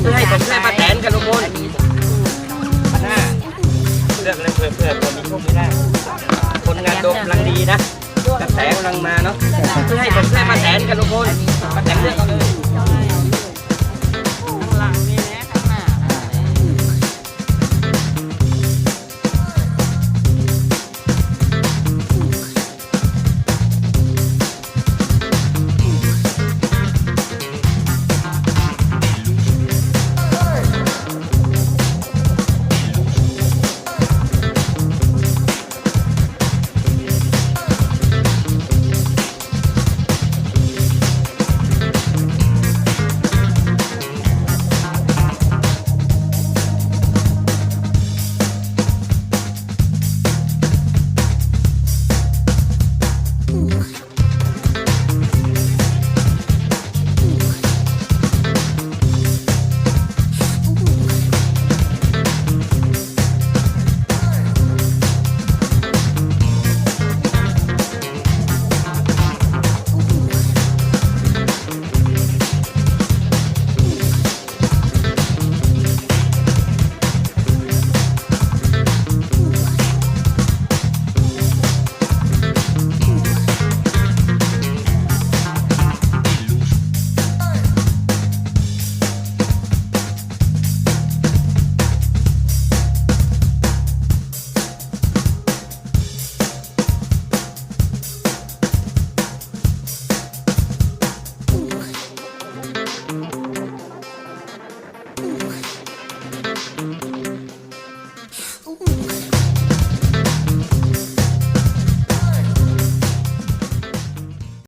เพื่อให้ผมได้มาแตนกันทุกคนพันห้าเลือกเลยเพื่อเพื่อผมมีโชคม่ได้คนงานโดมกำลังดีนะกระแสกำลังมาเนาะเพื่อให้ผมได้มาแตนกันทุกคนมาแตนเลือกเอาย